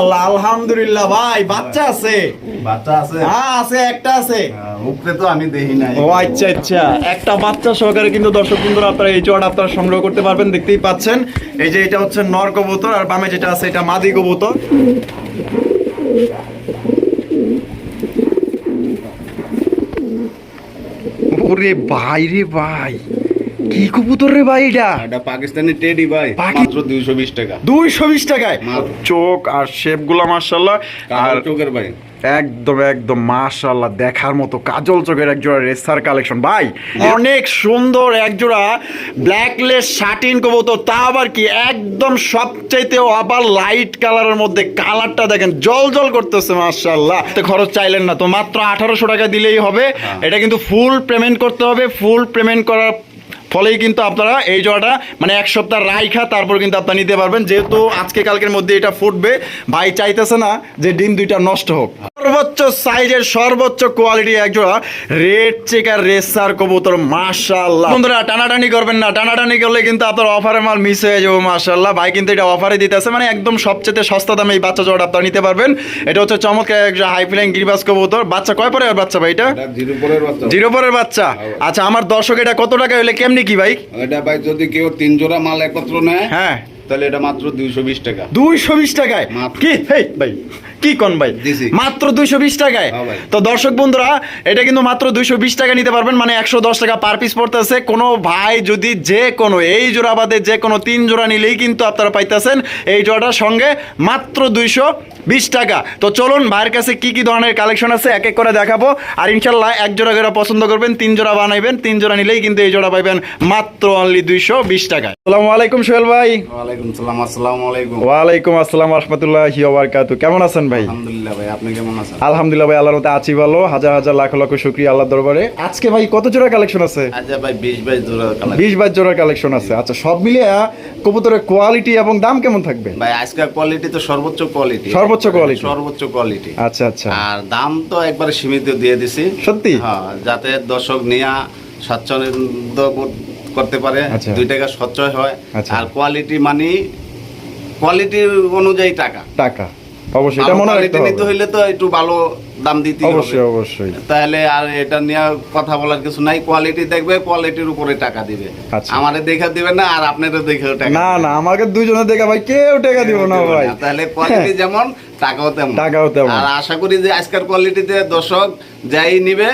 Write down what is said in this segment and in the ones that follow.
আলহামদুলিল্লাহ ভাই বাচ্চা আছে। বাচ্চা আছে? হ্যাঁ আছে একটা আছে। উপরে তো আমি দেখি নাই। ও আচ্ছা আচ্ছা। একটা বাচ্চা সহকারে কিন্তু দর্শক বন্ধুরা আপনারা এই চট আপনারা সংগ্রহ করতে পারবেন দেখতেই পাচ্ছেন। এই যে এটা হচ্ছে নর কবুতর আর বামে যেটা আছে এটা মাদি কবুতর। ওরে ভাই রে ভাই। কি কবুতর রে ভাই এটা? এটা পাকিস্তানি টেডি ভাই মাত্র দুইশো বিশ টাকা। দুইশো বিশ টাকায় চোখ আর শেপগুলো মার্শাল্লাহ আর চোখের ভাই। একদম একদম মাশাল্লাহ দেখার মতো কাজল চোখের একজোড়া রেসার কালেকশন। ভাই অনেক সুন্দর একজোড়া ব্ল্যাকলেস শার্টিন কবুতর। তা আবার কি একদম সবচাইতে আবার লাইট কালারের মধ্যে কালারটা দেখেন জল জল করতেছে মাশাল্লাহ তো খরচ চাইলেন না তো মাত্র আঠারোশো টাকা দিলেই হবে। এটা কিন্তু ফুল পেমেন্ট করতে হবে। ফুল পেমেন্ট করার ফলেই কিন্তু আপনারা এই জোড়াটা মানে এক সপ্তাহ রাইখা তারপর কিন্তু আপনারা নিতে পারবেন। যেহেতু আজকে কালকের মধ্যে এটা ফুটবে ভাই চাইতেছে না যে ডিম দুইটা নষ্ট হোক। সর্বোচ্চ সাইজের সর্বোচ্চ কোয়ালিটি এক জোড়া রেড চেকার রেসার কবুতর মাশাআল্লাহ। বন্ধুরা টানাটানি করবেন না। টানাটানি করলে কিন্তু আপনার অফারে মাল মিস হয়ে যাবে মাশাআল্লাহ। ভাই কিন্তু এটা অফারে দিতেছে মানে একদম সবচেয়ে সস্তা দামে এই বাচ্চা জোড়া আপনারা নিতে পারবেন। এটা হচ্ছে চমৎকার একটা হাই ফ্লাইং গিরিবাস কবুতর। বাচ্চা কয় পরে বাচ্চা ভাই এটা? জিরো পরের বাচ্চা। জিরো পরের বাচ্চা। আচ্ছা আমার দর্শক এটা কত টাকা হলে কেমনি কি ভাই? এটা ভাই যদি কেউ তিন জোড়া মাল একত্র নেয় হ্যাঁ। তাহলে এটা মাত্র দুইশো বিশ টাকা। দুইশো বিশ টাকায়? কি? হেই ভাই কি কোন ভাই? মাত্র দুইশো বিশ টাকায়? হ্যাঁ তো দর্শক বন্ধুরা এটা কিন্তু মাত্র দুইশো বিশ টাকা নিতে পারবেন মানে একশো দশ টাকা পার পিস পড়তেছে। কোনো ভাই যদি যে কোনো এই জোড়া বাদে যে কোনো তিন জোড়া নিলেই কিন্তু আপনারা পাইতেছেন এই জোড়াটার সঙ্গে মাত্র দুইশো বিশ টাকা। তো চলুন ভাইয়ের কাছে কি কি ধরনের কালেকশন আছে এক এক করে দেখাবো। আর ইনশাল্লাহ এক জোড়া করে পছন্দ করবেন তিন জোড়া বানাইবেন তিন জোড়া নিলেই কিন্তু এই জোড়া পাইবেন মাত্র অনলি দুইশো বিশ টাকায়। আসসালামু আলাইকুম সোহেল ভাই। ওয়ালাইকুম সালাম আসসালামু আলাইকুম। ওয়ালাইকুম আসসালাম রহমতুল্লাহি ওয়াবারকাতু কেমন আছেন ভাই? আলহামদুলিল্লাহ ভাই আপনি কেমন আছেন? আলহামদুলিল্লাহ ভাই আল্লাহর মতে আছি ভালো। হাজার হাজার লাখ লক্ষ শুক্রিয়া আল্লাহ দরবারে। আজকে ভাই কত জোড়া কালেকশন আছে? আচ্ছা ভাই বিশ বাইশ জোড়া কালার বিশ বাইশ জোড়ার কালেকশন আছে। আচ্ছা সব মিলিয়ে কবুতরের কোয়ালিটি এবং দাম কেমন থাকবে? ভাই আজকের কোয়ালিটি তো সর্বোচ্চ কোয়ালিটি সর্বোচ্চ quality? সর্বোচ্চ কোয়ালিটি আচ্ছা আচ্ছা। আর দাম তো একবারে সীমিত দিয়ে দিছি। সত্যি? হ্যাঁ যাতে দর্শক নিয়ে স্বাচ্ছন্দ্য করতে পারে আচ্ছা। দুই টাকা সচ্ছয় হয়। আচ্ছা। আর কোয়ালিটি মানে কোয়ালিটির অনুযায়ী টাকা। টাকা। অবশ্যই এটা মনে রাখতে নিতে হইলে তো একটু ভালো দাম দিতে হবে। অবশ্যই অবশ্যই। তাহলে আর এটা নিয়ে কথা বলার কিছু নাই। কোয়ালিটি দেখবে কোয়ালিটির উপরে টাকা দিবে। আচ্ছা। আমারে দেখে দিবে না আর আপনারও দেখেও টাকা না না আমাকে দুইজনে দেখা ভাই কেউ টাকা দিব না ভাই। তাহলে কোয়ালিটি যেমন টাকাও তেমন। টাকাও তেমন। আর আশা করি যে আজকের কোয়ালিটিতে দর্শক যাই নিবে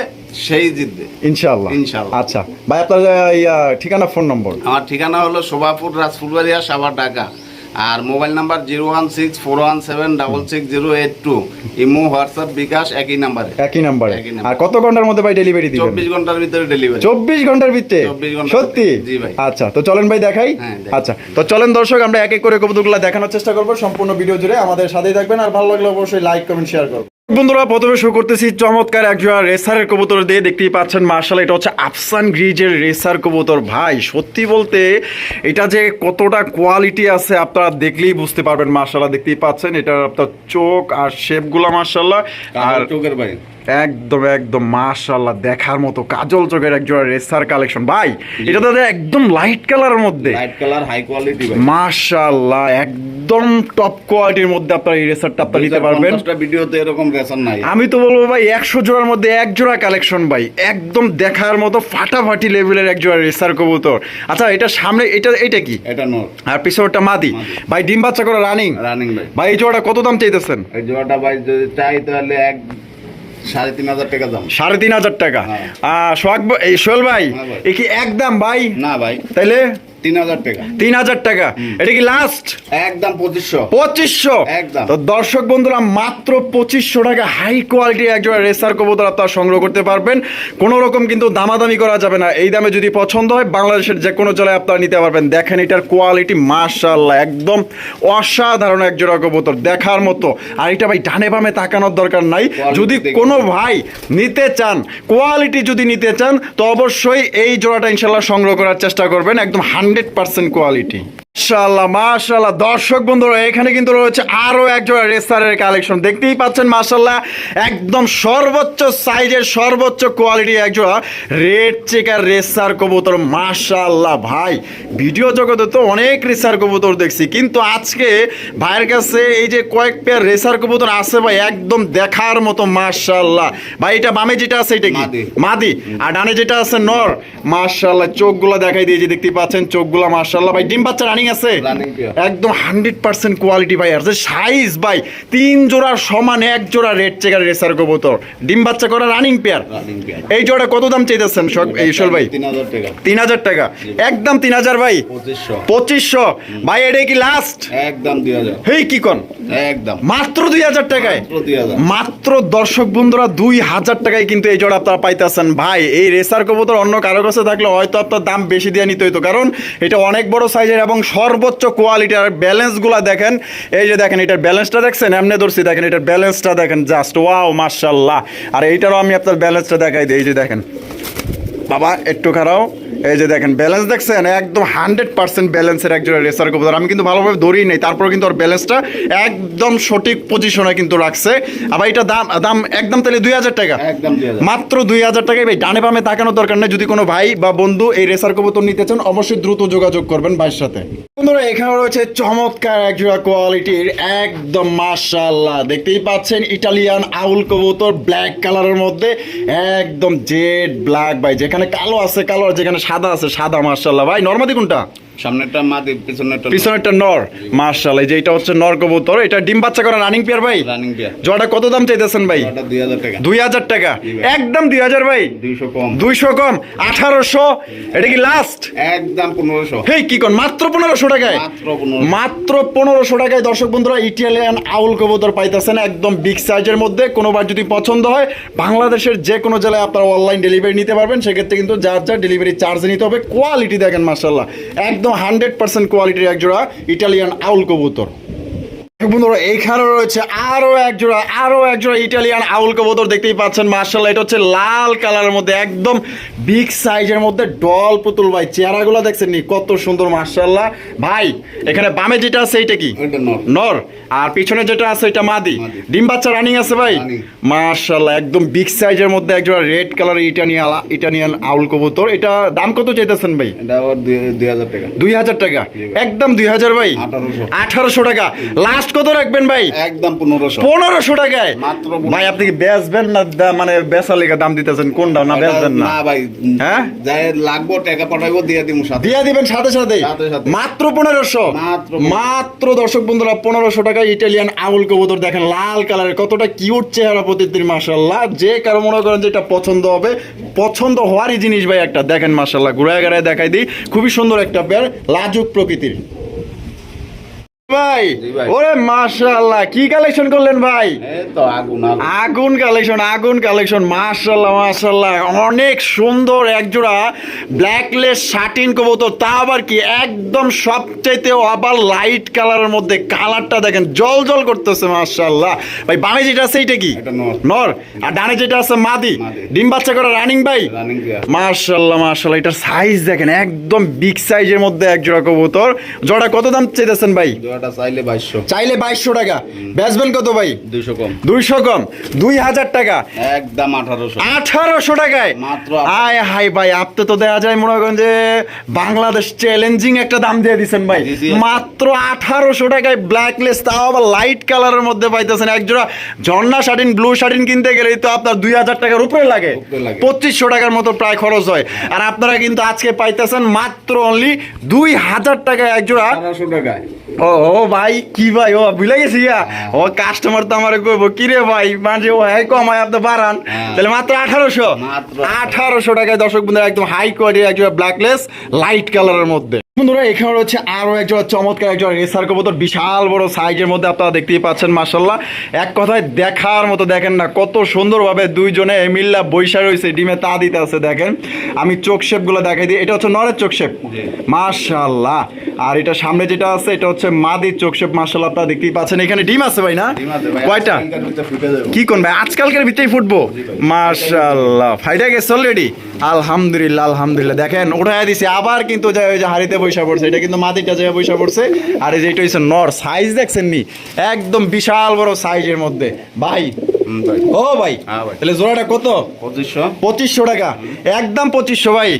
সেই জিতবে। ইনশাআল্লাহ। ইনশাআল্লাহ। আচ্ছা ভাই আপনার ইয়া, ঠিকানা ফোন নম্বর? আমার ঠিকানা হলো শোভাপুর রাজফুলবাড়িয়া সাভার ঢাকা। আর mobile number zero one six four one seven double six zero eight two. Imo WhatsApp bKash একই নাম্বারে। একই নাম্বারে। আর কত ঘণ্টার মধ্যে ভাই ডেলিভারি দিবেন? চব্বিশ ঘণ্টার ভিতরে ডেলিভারি চব্বিশ ঘণ্টার ভিতরে? সত্যি? জি ভাই। আচ্ছা তো চলেন ভাই দেখাই। হ্যাঁ। আচ্ছা তো চলেন দর্শক আমরা এক এক করে কবুতরগুলো দেখানোর চেষ্টা করব। সম্পূর্ণ ভিডিও জুড়ে আমাদের সাথেই থাকবেন। আর ভালো লাগলে অবশ্যই লাইক কমেন্ট শেয়ার করবেন। বন্ধুরা প্রথমে শুরু করতেছি চমৎকার একজোড়া রেসারের কবুতর দিয়ে দেখতেই পাচ্ছেন মার্শাল এটা হচ্ছে আফসান গ্রিজের রেসার কবুতর। ভাই সত্যি বলতে এটা যে কতটা কোয়ালিটি আছে আপনারা দেখলেই বুঝতে পারবেন মার্শাল্লাহ দেখতেই পাচ্ছেন এটা আপনার চোখ আর শেপগুলো মার্শাল্লাহ আর আর চোখের ভাই একদম একদম মাশাল্লাহ দেখার মতো কাজল চোখের একজোড়া রেসার কালেকশন। ভাই এটা তো একদম লাইট কালারের মধ্যে। লাইট কালার হাই কোয়ালিটি ভাই। মাশাল্লাহ একদম টপ কোয়ালিটির মধ্যে আপনারা এই রেসারটা আপনারা নিতে পারবেন। ভিডিওতে এরকম রেশন নাই। আমি তো বলব ভাই একশো জোড়ার মধ্যে এক জোড়া কালেকশন ভাই। একদম দেখার মতো ফাটাফাটি লেভেলের এক জোড়া রেসার কবুতর। আচ্ছা এটা সামনে এটা এটা কি? এটা নোট আর পিছনটা মাদি। ভাই ডিম বাচ্চা করে রানিং রানিং ভাই। ভাই এই জোড়াটা কত দাম চাইতেছেন? এই জোড়াটা ভাই যদি চাই তাহলে এক সাড়ে তিন হাজার টাকা দাম। সাড়ে তিন হাজার টাকা। হ্যাঁ। আহ, সোহাগ ভাই- এই সোহেল ভাই হ্যাঁ ভাই। এ কি একদম ভাই? না ভাই। তাইলে? তিন হাজার টাকা। তিন হাজার টাকা। এটা কি লাস্ট একদম পঁচিশশো। পঁচিশশো? একদম। তো দর্শক বন্ধুরা মাত্র পঁচিশশো টাকা হাই কোয়ালিটির একজন রেসার কবুতর আপনারা সংগ্রহ করতে পারবেন। কোনো রকম কিন্তু দামাদামি করা যাবে না। এই দামে যদি পছন্দ হয় বাংলাদেশের যে কোনো জেলায় আপনারা নিতে পারবেন। দেখেন এটার কোয়ালিটি মার্শাল্লাহ একদম অসাধারণ এক জোড়া কবুতর দেখার মতো। আর এটা ভাই ডানে বামে তাকানোর দরকার নাই। যদি কোনো ভাই নিতে চান কোয়ালিটি যদি নিতে চান তো অবশ্যই এই জোড়াটা ইনশাল্লাহ সংগ্রহ করার চেষ্টা করবেন। একদম হান্ড্রেড পার্সেন্ট কোয়ালিটি। মাশাআল্লাহ মাশাআল্লাহ। দর্শক বন্ধুরা এখানে কিন্তু রয়েছে আরও একজোড়া রেসারের কালেকশন। দেখতেই পাচ্ছেন মাশাআল্লাহ একদম সর্বোচ্চ সাইজের সর্বোচ্চ কোয়ালিটি একজোড়া রেড চেকার রেসার কবুতর। মাশাআল্লাহ ভাই ভিডিও জগতে তো অনেক রেসার কবুতর দেখছি। কিন্তু আজকে ভাইয়ের কাছে এই যে কয়েক পেয়ার রেসার কবুতর আছে ভাই একদম দেখার মতো মাশাআল্লাহ। ভাই এটা বামে যেটা আছে এটা কি? মাদি। আর ডানে যেটা আছে নর। মাশাআল্লাহ চোখগুলো দেখাই দিয়ে যে দেখতে পাচ্ছেন চোখগুলো মাশাআল্লাহ। ভাই ডিম বাচ্চা রানিং আছে? একদম হান্ড্রেড পার্সেন্ট কোয়ালিটি ভাই আর সাইজ ভাই তিন জোড়ার সমান এক জোড়া রেড চেকার রেসার কবুতর। ডিম বাচ্চা করা রানিং পেয়ার এই জোড়া কত দাম চাইতেছেন ভাই? তিন হাজার টাকা। একদম তিন হাজার ভাই। পঁচিশশো। ভাই এটা কি লাস্ট একদম দুই হাজার। হেই কি কন? একদম। মাত্র দুই হাজার টাকায়? মাত্র মাত্র দর্শক বন্ধুরা দুই হাজার টাকায় কিন্তু এই জোড়া আপনারা পাইতেছেন। ভাই এই রেসার কবুতর অন্য কারও কাছে থাকলে হয়তো আপনার দাম বেশি দিয়ে নিতে হইতো কারণ এটা অনেক বড় সাইজের এবং সর্বোচ্চ কোয়ালিটির ব্যালেন্সগুলো দেখেন। এই যে দেখেন, এটার ব্যালেন্সটা দেখছেন? এমনি ধরছি, দেখেন, এটার ব্যালেন্সটা দেখেন জাস্ট ওয়াও মার্শাল্লাহ আর এইটারও আমি আপনার ব্যালেন্সটা দেখাই দিই, এই যে দেখেন। বাবা একটু খারাও। এই যে দেখেন ব্যালেন্স দেখছেন? একদম হান্ড্রেড পার্সেন্ট ব্যালেন্সের একজন রেসার কবুতর। আমি কিন্তু ভালোভাবে ধরি নেই তারপরে কিন্তু ওর ব্যালেন্সটা একদম সঠিক পজিশনে কিন্তু রাখছে। আবার এটা দাম দাম একদম তাহলে দুই হাজার টাকা? মাত্র দুই হাজার টাকায় ভাই ডানে বামে তাকানোর দরকার নেই। যদি কোনো ভাই বা বন্ধু এই রেসার কবুতর নিতে চান অবশ্যই দ্রুত যোগাযোগ করবেন ভাইয়ের সাথে। বন্ধুরা এখানে রয়েছে চমৎকার একজোড়া কোয়ালিটির একদম মাশাআল্লাহ। দেখতেই পাচ্ছেন ইটালিয়ান আউল কবুতর ব্ল্যাক কালারের মধ্যে একদম জেড ব্ল্যাক ভাই যেখানে কালো আছে কালো আর যেখানে সাদা আছে সাদা মার্শাল্লাহ ভাই নর্মাদি কোনটা? সামনেরটা মাদি পিছনেরটা পিছনেরটা নর মাশাআল্লাহ এই যে এটা হচ্ছে নর কবুতর। এটা ডিম বাচ্চা করা রানিং পেয়ার ভাই? রানিং পেয়ার জোড়াটা কত দাম চাইতেছেন ভাই? ওটা দুই হাজার টাকা। দুই হাজার টাকা। একদম দুই হাজার ভাই? দুইশো কম। দুইশো কম আঠারোশো। এটা কি লাস্ট একদম পনেরোশো। হেই কি কোন মাত্র পনেরোশো টাকায়? মাত্র দর্শক বন্ধুরা ইটালিয়ান আউল কবুতর পাইতেছেন একদম বিগ সাইজের মধ্যে। কোনোবার যদি পছন্দ হয় বাংলাদেশের যে কোনো জেলায় আপনারা অনলাইন ডেলিভারি নিতে পারবেন। সেক্ষেত্রে কিন্তু যার যার ডেলিভারি চার্জ নিতে হবে কোয়ালিটি দেখেন মার্শাল্লাহ একদম হান্ড্রেড পার্সেন্ট কোয়ালিটির একজোড়া ইটালিয়ান আউল কবুতর। বন্ধুরা এইখানে রয়েছে আরও এক জোড়া আরও এক জোড়া ইটালিয়ান আউল কবুতর দেখতেই পাচ্ছেন মার্শাল্লাহ এটা হচ্ছে লাল কালারের মধ্যে একদম বিগ সাইজের মধ্যে ডল পুতুল ভাই চেহারাগুলো দেখছেন নি? কত সুন্দর মার্শাল্লাহ ভাই এখানে বামে যেটা আছে এটা কি? নর। আর পিছনে যেটা আছে এটা মাদি। ডিম বাচ্চা রানিং আছে ভাই? মার্শাল্লাহ একদম বিগ সাইজের মধ্যে একজোড়া red colour Italian Italian owl কবুতর। এটা দাম কত চাইতেছেন ভাই? দুই- হাজার টাকা। দুই হাজার টাকা। একদম দুই হাজার ভাই। আঠারোশো। টাকা। লাস্ট কত রাখবেন ভাই? একদম পনেরোশো। পনেরোশো টাকায়? মাত্র ভাই আপনি কি বেচবেন না মানে বেচার লেগে দাম দিতেছেন? কোনটা? না বেচবেন না? ভাই হ্যাঁ? যাই লাগবো টাকা পাঠাইবো দিয়ে দিব সাথে। দিয়ে দিবেন সাথে সাথে। মাত্র পনেরোশো? মাত্র মাত্র দর্শক বন্ধুরা পনেরোশো টাকা ইটালিয়ান আউল কবুতর দেখেন লাল কালারের। কতটা কিউট চেহারা প্রতিদিন মাসাল্লাহ যে কারও মনে করেন যে এটা পছন্দ হবে পছন্দ হওয়ারই জিনিস ভাই একটা। দেখেন মাসাল্লাহ ঘুরায় গাড়ায় দেখাই দিই। খুবই সুন্দর একটা পেয়ার লাজুক প্রকৃতির। ভাই ওরে মাশাআল্লাহ কি কালেকশন করলেন ভাই? আগুন কালেকশন আগুন কালেকশন মাশাল্লাহ মাশাল্লাহ অনেক সুন্দর একজোড়া ব্ল্যাকলেস শার্টিন কবুতর। তা আবার কি একদম সবচাইতে আবার লাইট কালারের মধ্যে কালারটা দেখেন জল জল করতেছে মাশাল্লাহ ভাই বামে যেটা আছে এইটা কি? নর। আর ডানে যেটা আছে মাদি। ডিম বাচ্চা করা রানিং ভাই? মার্শাল্লাহ মার্শাল্লাহ এটার সাইজ দেখেন একদম বিগ সাইজের মধ্যে এক জোড়া কবুতর। জোড়া কত দাম চাইতেছেন ভাই? জোড়াটা চাইলে বাইশশো। চাইলে বাইশশো টাকা। বেচবেন কত ভাই? দুইশো কম। দুইশো কম। দুই হাজার টাকা। একদম আঠারোশো। আঠারোশো টাকায়? মাত্র আয় হাই ভাই আপনি তো দেখা যায় মনে করেন যে বাংলাদেশ চ্যালেঞ্জিং একটা দাম দিয়ে দিচ্ছেন ভাই। মাত্র আঠারোশো টাকায় ব্ল্যাকলেস তাও আবার লাইট কালারের মধ্যে পাইতেছেন। একজোড়া ঝর্ণা শার্টিন ব্লু শার্টিন কিনতে গেলেই তো আপনার দুই হাজার টাকার উপরে লাগে। পঁচিশশো টাকার মতো প্রায় খরচ হয়। আর আপনারা কিন্তু আজকে পাইতেছেন মাত্র অনলি দুই হাজার টাকায় একজোড়া ও ও ভাই কি ভাই? ও ভুলে গেছি ইয়া ও কাস্টমার তো আমার করব কি রে ভাই মানে ও হ্যাঁ কমায় আপনি বাড়ান। হ্যাঁ। তাহলে মাত্র আঠারোশো? আঠারোশো। টাকায় দর্শক বন্ধুরা একদম হাই কোয়ালিটি একজোড়া ব্ল্যাকলেস লাইট কালারের মধ্যে। বন্ধুরা এখানে রয়েছে আরও একজোড়া চমৎকার একজোড়া রেসার কবুতর বিশাল বড় সাইজের মধ্যে আপনারা দেখতেই পাচ্ছেন মাসাল্লাহ এক কথায় দেখার মতো দেখেন না কত সুন্দরভাবে দুইজনে মিল্লা বৈশা রয়েছে ডিমে তা দিতে আছে দেখেন। আমি চোখ শেপগুলো দেখাই দিই এটা হচ্ছে নরের চোখ শেপ। জি। মাশাল্লাহ আর এটা সামনে যেটা আছে এটা হচ্ছে মাদির চোখ শেপ মাশাল্লাহ আপনারা দেখতেই পাচ্ছেন। এখানে ডিম আছে ভাই না? কয়টা। কি কোন ভাই আজকালকার ভিতরেই ফুটবো? মাশাল্লাহ ফাইটা গেছে অলরেডি আলহামদুলিল্লাহ আলহামদুলিল্লাহ। দেখেন উঠাই দিছি আবার কিন্তু যায় ওই যে হাড়িতে বসে বৈশা পড়ছে, এটা কিন্তু মাটিটা যে বৈশা পড়ছে। আর এই যে এটা হচ্ছে নর সাইজ দেখছেন নি? একদম বিশাল বড় সাইজের মধ্যে। ভাই ও ভাই তাহলে জোড়াটা কত? পঁচিশশো। পঁচিশশো টাকা। একদম পঁচিশশো ভাই।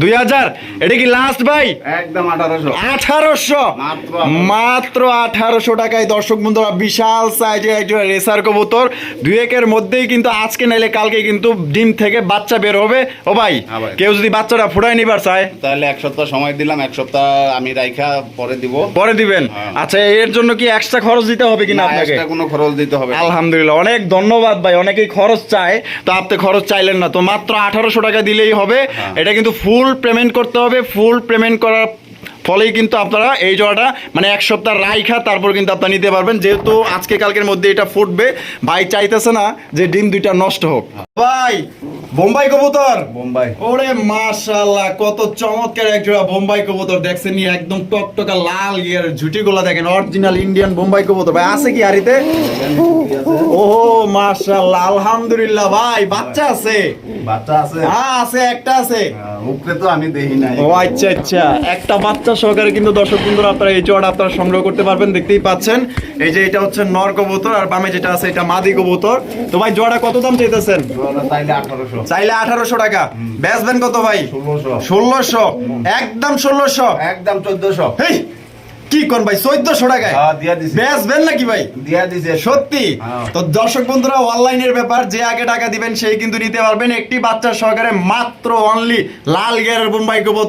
দুই হাজার। এটা কি লাস্ট ভাই? একদম আঠারোশো। আঠারোশো। মাত্র মাত্র আঠারোশো টাকায়। দর্শক বন্ধুরা বিশাল সাইজের একজন রেসার কবুতর। দুই একের মধ্যেই কিন্তু আজকে নাইলে কালকে কিন্তু ডিম থেকে বাচ্চা বের হবে। ও ভাই হ্যাঁ কেউ যদি বাচ্চাটা ফুটাই নিবার চায়? তাহলে এক সপ্তাহ সময় দিলাম এক সপ্তাহ আমি রাইখা পরে দিব। পরে দিবেন? হ্যাঁ। আচ্ছা এর জন্য কি এক্সট্রা খরচ দিতে হবে কিনা আপনাকে? কোনো খরচ দিতে হবে আলহামদুলিল্লাহ অনেক ধন্যবাদ। ভাই অনেকেই খরচ চায়। তো আপনি খরচ চাইলেন না। তো মাত্র আঠারোশো টাকা দিলেই হবে। হ্যাঁ। এটা কিন্তু ফুল পেমেন্ট করতে হবে। ফুল পেমেন্ট করার ফলেই কিন্তু আপনারা এই জোড়াটা মানে এক সপ্তাহ রাইখা তারপর কিন্তু আপনারা নিতে পারবেন। যেহেতু আজকে কালকের মধ্যে এটা ফুটবে ভাই চাইতেছে না যে ডিম দুইটা নষ্ট হোক। ভাই বোম্বাই কবুতর। বোম্বাই। ওরে মাশাআল্লাহ কত চমৎকার এক জোড়া বোম্বাই কবুতর। দেখছেন নি একদম টকটকা লাল ইয়ার ঝুটি গুলা দেখেন অরিজিনাল ইন্ডিয়ান বোম্বাই কবুতর। ভাই আছে কি আরিতে ওহো মাশাআল্লাহ আলহামদুলিল্লাহ ভাই বাচ্চা আছে। বাচ্চা আছে। হ্যাঁ আছে একটা আছে। উপরে তো আমি দেখি নাই। ও আচ্ছা আচ্ছা। একটা বাচ্চা সহকারে কিন্তু দর্শক বন্ধুরা আপনারা এই জোড়া আপনারা সংগ্রহ করতে পারবেন দেখতেই পাচ্ছেন। এই যে এটা হচ্ছে নর কবুতর আর বামে যেটা আছে এটা মাদি কবুতর। তো ভাই জোড়া কত দাম চাইতেছেন? জোড়াটা তাইলে আঠারোশো চাইলে আঠারোশো টাকা। বেচবেন কত ভাই? ষোলোশো। ষোলোশো। একদম ষোলোশো। একদম চোদ্দশো। কি কোন ভাই? চোদ্দশো টাকায়? হ্যাঁ, দিয়া দিছি। বেচবেন নাকি ভাই? দিয়া দিছে। সত্যি? হ্যাঁ। তো দর্শক বন্ধুরা অনলাইনের ব্যাপার যে আগে টাকা দিবেন সেই কিন্তু নিতে পারবেন। একটি বাচ্চার সহকারে মাত্র অনলি লাল গিয়ারের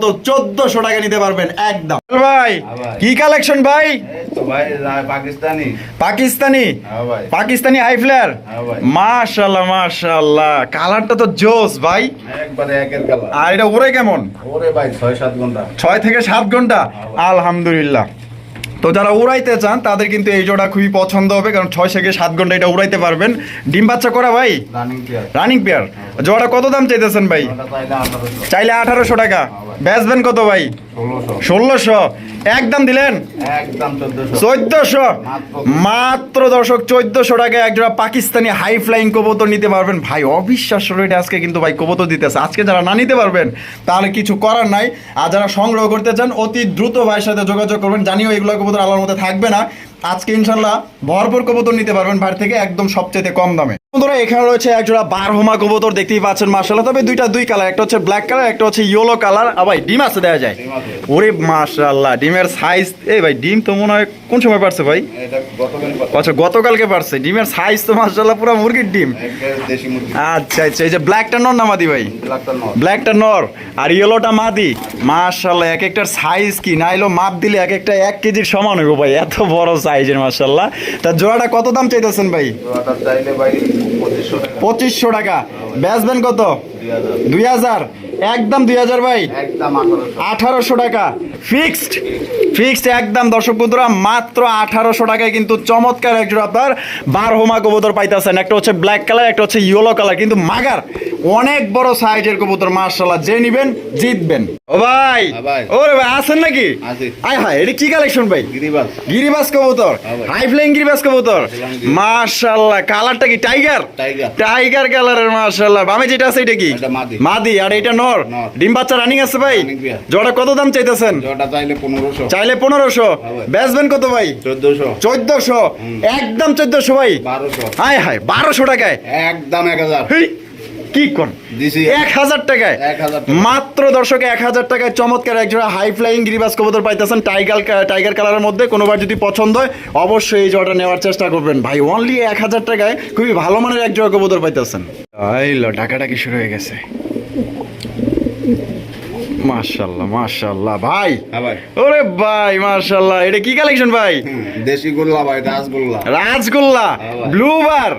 তো চোদ্দশো টাকা নিতে পারবেন একদম। ভাই। হ্যাঁ কি কালেকশন ভাই? ভাই পাকিস্তানি। পাকিস্তানি? হ্যাঁ ভাই। পাকিস্তানি হাই ফ্লেয়ার হ্যাঁ ভাই। মাশাল্লাহ মাশাল্লাহ। কালারটা তো জোস ভাই। একবারে একের কালার আর এটা ওরে কেমন? ওরে ভাই ছয় সাত ঘণ্টা। ছয় থেকে সাত ঘণ্টা? আলহামদুলিল্লাহ। তো যারা উড়াইতে চান তাদের কিন্তু এই জোড়া খুবই পছন্দ হবে কারণ ছয় থেকে সাত ঘণ্টা এটা উড়াইতে পারবেন। ডিম বাচ্চা করা ভাই? রানিং পেয়ার জোড়া কত দাম চাইতেছেন ভাই? চাইলে আঠারোশো। চাইলে আঠারোশো টাকা। বেচবেন কত ভাই? ষোলোশো। একদম দিলেন? চোদ্দশো। মাত্র। দর্শক চোদ্দশো টাকায় একজোড়া পাকিস্তানি হাই ফ্লাইং কবুতর নিতে পারবেন। ভাই অবিশ্বাস্য রেটে আজকে কিন্তু ভাই কবুতর দিতেছে। আজকে যারা না নিতে পারবেন তাহলে কিছু করার নাই। আর যারা সংগ্রহ করতে চান অতি দ্রুত ভাইয়ের সাথে যোগাযোগ করবেন। জানিও এগুলো কবুতর আলোর মধ্যে থাকবে না। আজকে ইনশাল্লাহ ভরপুর কবুতর নিতে পারবেন বাড়ি থেকে একদম সবচেয়ে কম দামে। বন্ধুরা এখানে রয়েছে একজোড়া বারহোমা কবুতর দেখতেই পাচ্ছেন মার্শাল্লাহ তবে দুইটা দুই কালার একটা হচ্ছে ব্ল্যাক কালার একটা হচ্ছে ইয়েলো কালার। আর ভাই ডিম আছে দেওয়া যায়। ওরে মাশাআল্লাহ ডিমের সাইজ এই ভাই ডিম তো মনে হয় কোন সময় পারছে ভাই? আচ্ছা গতকালকে পারছে। ডিমের সাইজ তো মাশাআল্লাহ পুরো মুরগির ডিম। মুরগি। আচ্ছা আচ্ছা এই যে ব্ল্যাকটা নর না মাদি ভাই? ব্ল্যাকটা নর। আর ইয়েলোটা মাদি। মাশাআল্লাহ এক একটার সাইজ কি? না এলো মাপ দিলে এক একটা এক কেজির সমান হইব ভাই এত বড় সাইজের মাসাল্লাহ তা জোড়াটা কত দাম চাইতেছেন ভাই? ওটা চাইলে ভাই পঁচিশশো টাকা। পঁচিশশো টাকা। বেচবেন কত? দুই হাজার। একদম দুই হাজার ভাই। একদম আঠারোশো। টাকা। ফিক্সড। ফিক্সড একদম দর্শক বন্ধুরা মাত্র আঠারোশো টাকায় কিন্তু চমৎকার একজন আপনার বার হোমা কবুতর পাইতেছেন। একটা হচ্ছে ব্ল্যাক কালার একটা হচ্ছে ইয়েলো কালার কিন্তু মাগার অনেক বড় সাইজের কবুতর মার্শাল্লাহ যে নিবেন জিতবেন। ও ভাই হ্যাঁ ভাই। ওরে ভাই আছেন নাকি। আয় হায় এটা কি কালেকশন ভাই? গিরিবাস। গিরিবাস কবুতর। হ্যাঁ। হাই ফ্লাইং গিরিবাস কবুতর। মার্শাল্লাহ কালারটা কি? টাইগার টাইগার টাইগার কালারের মার্শাল্লাহ বামে যেটা আছে এটা কি? মাদি। আর এটা নর। ডিম বাচ্চা রানিং আছে ভাই। জোড়া কত দাম চাইতেছেন? চাইলে পনেরোশো। বেচবেন কত ভাই? চোদ্দশো। চোদ্দশো। একদম চোদ্দশো ভাই। হায় হায় বারোশো টাকায়। একদম এক হাজার। হেই, কি কোন এক হাজার টাকায়। এক হাজার মাত্র দর্শক এক হাজার টাকায় চমৎকার একজোড়া হাই ফ্লাইং গিরিবাস কবুতর পাইতেছেন। টাইগার টাইগার কালারের মধ্যে কোনোবার যদি পছন্দ হয় অবশ্যই এই জোড়াটা নেওয়ার চেষ্টা করবেন। ভাই অনলি এক হাজার টাকায় খুবই ভালো মানের এক জোড়া কবুতর পাইতেছেন। আইলো ডাকাডাকি শুরু হয়ে গেছে? মাশাল্লাহ মাশাল্লাহ ভাই হ্যাঁ ভাই। ওরে ভাই মাশাল্লাহ এটা কি কালেকশন ভাই? দেশি গোল্লা ভাই রাসগোল্লা রাজগোল্লা ব্লু বার।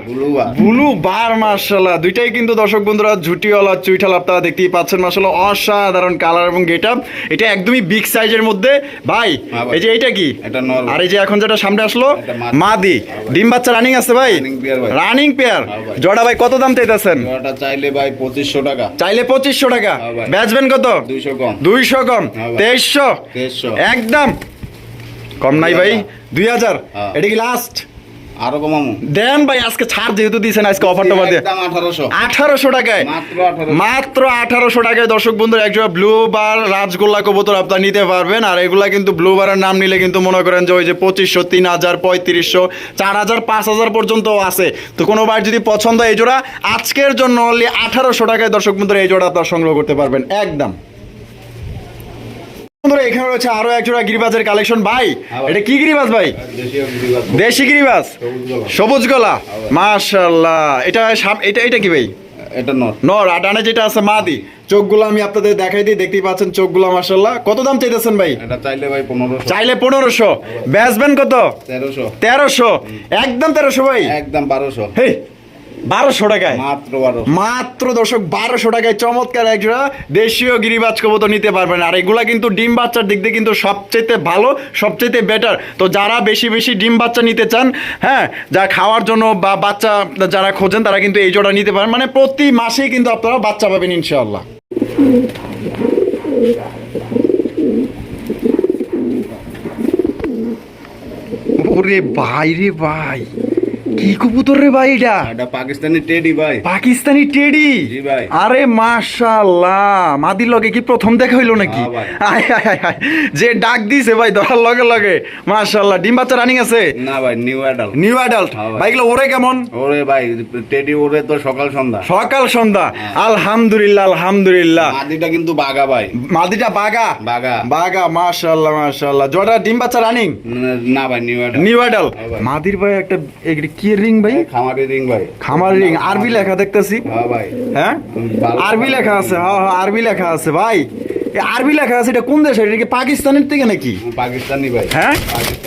Blue bar. মার্শাল্লাহ দুইটাই কিন্তু দর্শক বন্ধুরা ঝুটিওয়ালা চুইঠাল আপনারা দেখতেই পাচ্ছেন মার্শাল্লাহ অসাধারণ কালার এবং গেট এটা একদমই বিগ সাইজের মধ্যে। ভাই হ্যাঁ এই যে এটা কি আর এই যে এখন যেটা সামনে আসলো মাদি। ডিম বাচ্চা রানিং আছে ভাই? ভাই। রানিং পেয়ার হ্যাঁ ভাই। জোড়া ভাই কত দাম চাইতেছেন? চাইলে ভাই পঁচিশশো টাকা। চাইলে পঁচিশশো টাকা। হ্যাঁ বেচবেন কত? দুইশো দুইশো কম। হ্যাঁ তেইশশো। একদম। কম নাই ভাই। দুই হাজার। হ্যাঁ। এটা কি লাস্ট আরও কমামু। দেন ভাই আজকে ছাড় যেহেতু দিয়েছেন আজকে অফার টফার দিয়ে। আঠারোশো। টাকায়। মাত্র আঠারোশো। টাকায় দর্শক বন্ধুরা একজোড়া ব্লু বার রাজগোল্লা কবুতর আপনারা নিতে পারবেন। আর এগুলা কিন্তু ব্লু বারের নাম নিলে কিন্তু মনে করেন যে ওই যে পঁচিশশো তিন হাজার পঁয়ত্রিশশো চার হাজার পাঁচ হাজার পর্যন্ত আছে। তো কোনো বার যদি পছন্দ এই জোড়া আজকের জন্য অনলি আঠারোশো টাকায় দর্শক বন্ধুরা এই জোড়া আপনারা সংগ্রহ করতে পারবেন। একদম। বন্ধুরা এখানে রয়েছে আরও এক জোড়া গিরিবাজের কালেকশন ভাই হ্যাঁ এটা কি গিরিবাজ ভাই? দেশি গিরিবাজ? সবুজ গলা। মাশাল্লাহ। এটা এটা এটা কি ভাই? এটা নট নর আর ডানে যেটা আছে মাদি। চোখগুলো আমি আপনাদের দেখাই দিই দেখতেই পাচ্ছেন চোখগুলো কত দাম চাইতেছেন ভাই? এটা চাইলে ভাই চাইলে পনেরোশো। বেচবেন কত? তেরোশো। একদম তেরোশো ভাই? একদম বারোশো। হেই বারোশো টাকায়। মাত্র মাত্র দর্শক বারোশো টাকায় চমৎকার একজোড়া দেশীয় গিরিবাজ কবুতর নিতে পারবেন। আর এগুলা কিন্তু ডিম বাচ্চার দিক দিয়ে কিন্তু সবচেয়ে ভালো সবচেয়ে বেটার তো যারা বেশি বেশি ডিম বাচ্চা নিতে চান হ্যাঁ যা খাওয়ার জন্য বা বাচ্চা যারা খোঁজেন তারা কিন্তু এই জোড়া নিতে পারেন। মানে প্রতি মাসেই কিন্তু আপনারা বাচ্চা পাবেন ইনশাআল্লাহ। ওরে ভাই রে ভাই। কি কবুতর রে ভাই এটা? এটা পাকিস্তানি টেডি ভাই। পাকিস্তানি টেডি? জি ভাই। আরে মাশাআল্লাহ মাদির লগে কি প্রথম দেখা হইল নাকি? হ্যাঁ আয়, আয়, আয়, আয়। যে ডাক দিছে ভাই ধরার লগে লগে। মাশাআল্লাহ ডিম বাচ্চা রানিং আছে? না ভাই নিউ অ্যাডাল্ট নিউ অ্যাডাল্ট হ্যাঁ ভাইগুলো ওরে কেমন? ওরে ভাই টেডি ওরে তো সকাল সন্ধ্যা। সকাল সন্ধ্যা। হ্যাঁ। আলহামদুলিল্লাহ আলহামদুলিল্লাহ। মাদিটা কিন্তু বাগা ভাই। মাদিটা বাগা বাগা বাগা মাশাআল্লাহ মাশাআল্লাহ। জোড়া ডিম বাচ্চা রানিং না ভাই নিউ অ্যাডাল্ট নিউ অ্যাডাল হ্যাঁ মাদির ভাই একটা কি রিং ভাই? খামারের রিং ভাই। খামার রিং আরবি লেখা দেখতেছি। হ্যাঁ ভাই। হ্যাঁ? আরবি লেখা আছে হ্যাঁ হ্যাঁ আরবি লেখা আছে ভাই। আরবি লেখা আছে এটা কোন দেশের এটা কি পাকিস্তানের থেকে নাকি? পাকিস্তানি ভাই। হ্যাঁ।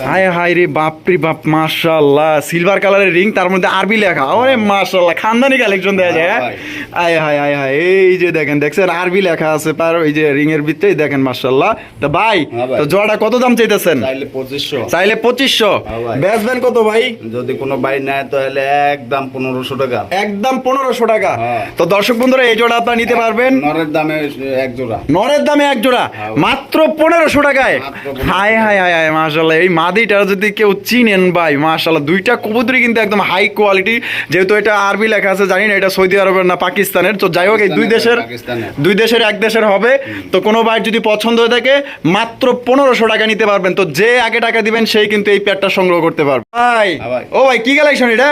হায় হায় রে বাপ রে বাপ মাশাআল্লাহ। সিলভার কালারের রিং তার মধ্যে আরবি লেখা। ওরে মাশাআল্লাহ খানদানি কালেকশন দেয়া যায় হ্যাঁ? আয় হায় হায় হায় এই যে দেখেন দেখছেন আরবি লেখা আছে তার ওই যে রিং এর ভিতরেই দেখেন মাশাআল্লাহ। তো ভাই হ্যাঁ তো জোড়াটা কত দাম চাইতেছেন? চাইলে পঁচিশশো। চাইলে পঁচিশশো। হ্যাঁ ভাই। বেচবেন কত ভাই? যদি কোনো ভাই নেয় তাহলে একদম পনেরোশো টাকা। একদম পনেরোশো টাকা। হ্যাঁ। তো দর্শক বন্ধুরা এই জোড়া আপনারা নিতে পারবেন। নরের দামে এক জোড়া। নরের দামে এক জোড়া। হ্যাঁ। মাত্র পনেরোশো টাকায়। হায় হায় হায় হায় মাশাল্লাহ এই মাদিটা যদি কেউ চিনেন ভাই মাশাল্লাহ দুইটা কবুতরই কিন্তু একদম হাই কোয়ালিটি যেহেতু এটা আরবি লেখা আছে জানি না এটা সৌদি আরবের না পাকিস্তানের। তো যাই হোক এই দুই দেশের দুই দেশের এক দেশের হবে। তো কোনো ভাই যদি পছন্দ হয়ে থাকে মাত্র পনেরোশো টাকা নিতে পারবেন। তো যে আগে টাকা দিবেন সেই কিন্তু এই প্যাডটা সংগ্রহ করতে পারবে। ভাই হ্যাঁ ও ভাই কি কালেকশন এটা?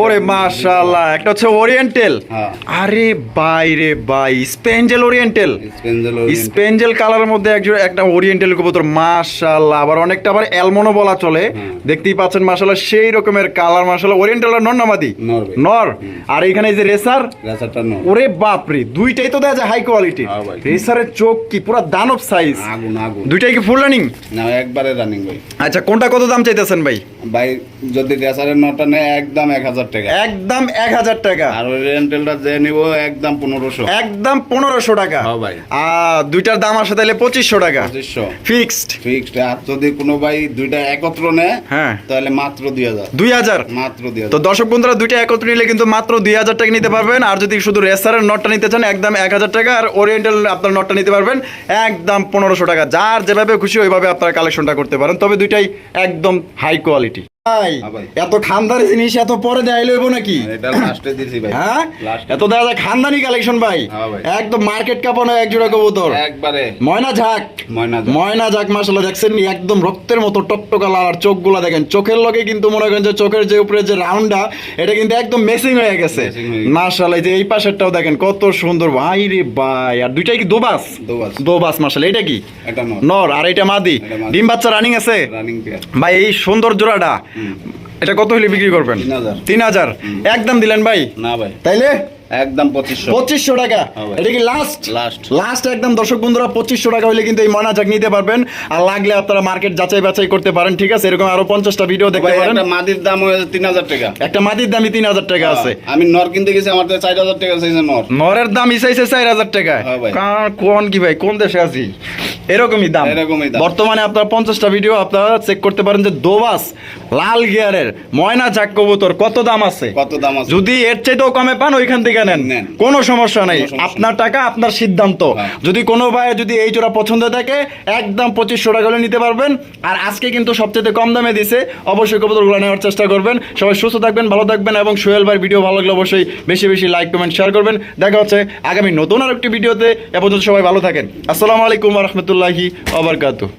ওরে মাশাআল্লাহ একটা হচ্ছে ওরিয়েন্টাল হ্যাঁ। আরে ভাই রে ভাই স্পেঞ্জেল ওরিয়েন্টাল স্পেঞ্জেল স্পেঞ্জেল কালারের মধ্যে একজন একটা ওরিয়েন্টাল কবুতর মাশাআল্লাহ। আবার অনেকটা আবার অ্যালমনো বলা চলে। দেখতেই পাচ্ছেন মাশাআল্লাহ সেই রকমের কালার মাশাআল্লাহ। ওরিয়েন্টাল নর নামাদি নর। নর। আর এখানে এই যে রেসার রেসারটা নো। ওরে বাপ রে দুইটাই তো দেখা যায় হাই কোয়ালিটি রেসারের চোখ কি পুরো দানব সাইজ আগুন আগুন। দুইটাই কি ফুল রানিং না একবারে রানিং ভাই। আচ্ছা কোনটা কত দাম চাইতেছেন ভাই? ভাই যদি রেসারের নটা নেয় একদম এক হাজার টাকা। একদম এক হাজার টাকা। আর ওরিয়েন্টালটা যে নিব একদম পনেরোশো। একদম পনেরোশো টাকা। হ্যাঁ ভাই। আর দুইটার দাম আসে তাহলে পঁচিশশো টাকা। পঁচিশশো। ফিক্সড। ফিক্সড। আর যদি কোনো ভাই দুইটা একত্র নেয় হ্যাঁ। তাহলে মাত্র দুই হাজার। দুই হাজার? মাত্র দুই তো দর্শক বন্ধুরা দুইটা একত্র নিলে কিন্তু মাত্র দুই হাজার টাকা নিতে পারবেন। আর যদি শুধু রেসারের নটটা নিতে চান একদম এক হাজার টাকা। আর ওরিয়েন্টাল আপনার নটটা নিতে পারবেন একদম পনেরোশো টাকা। যার যেভাবে খুশি ওইভাবে আপনারা কালেকশনটা করতে পারেন। তবে দুইটাই একদম হাই কোয়ালিটি ভাই। এত খানদানি জিনিস এত পরে দেয় লইব নাকি? এটা লাস্টে দিছি ভাই। হ্যাঁ? এত দেখা যায় খানদানি কালেকশন ভাই। একদম মার্কেট কাপানো এক জোড়া কবুতর। একবারে। ময়না ঝাক। ময়না ময়না মাসাল্লাহ দেখছেন একদম রক্তের মতো টকটকা লাল আর চোখগুলা দেখেন। চোখের লগে কিন্তু মনে করেন যে চোখের যে উপরে যে রাউন্ডটা এটা কিন্তু একদম মেসিং হয়ে গেছে। মাসাল্লাহ এই যে এই পাশেরটাও দেখেন কত সুন্দর। ভাই রে ভাই আর দুইটাই কি দোবাস? দোবাস। দোবাস মাসাল্লাহ এটা কি? নর। আর এটা মাদি। ডিম বাচ্চা রানিং আছে? ভাই এই সুন্দর জোড়াটা। এটা কত হলে বিক্রি করবেন? তিন হাজার। একদম দিলেন ভাই? না ভাই। তাইলে? একদম পঁচিশশো। পঁচিশশো টাকা। হ্যাঁ এটা কি লাস্ট লাস্ট লাস্ট একদম দর্শক বন্ধুরা পঁচিশশো টাকা হলে কিন্তু এই ময়না চাক নিতে পারবেন। আর লাগলে আপনারা মার্কেট যাচাই বাছাই করতে পারেন ঠিক আছে? এরকম আরও পঞ্চাশটা ভিডিও দেখতে পারেন। একটা মাদির দাম তিন হাজার টাকা। একটা দামই তিন হাজার টাকা আছে। আমি নর কিনতে গেছি আমার চার হাজার টাকা চাইছে নর। নরের দাম ইসাইছে চার হাজার টাকা। হ্যাঁ কোন কি ভাই? কোন দেশে আছি? এরকমই দাম। এরকমই দাম। বর্তমানে আপনার পঞ্চাশটা ভিডিও আপনারা চেক করতে পারেন যে দোবাস লাল গিয়ারের ময়না চাক কবুতর কত দাম আছে? কত দাম আছে? যদি এর চাইতেও কমে পান ওইখান থেকে নেন। কোনো সমস্যা নেই। আপনার টাকা আপনার সিদ্ধান্ত। হ্যাঁ। যদি কোনো ভাই যদি এই জোড়া পছন্দ থাকে একদম পঁচিশশো টাকা নিতে পারবেন। আর আজকে কিন্তু সবচেয়ে কম দামে দিছে অবশ্যই কবুতরগুলো নেওয়ার চেষ্টা করবেন। সবাই সুস্থ থাকবেন ভালো থাকবেন এবং সোহেল ভাই ভিডিও ভালো লাগলে অবশ্যই বেশি বেশি লাইক কমেন্ট শেয়ার করবেন। দেখা হচ্ছে আগামী নতুন আর একটি ভিডিওতে এ পর্যন্ত সবাই ভালো থাকেন। আসসালামু আলাইকুম রহমতুল্লাহি আবরকাতু।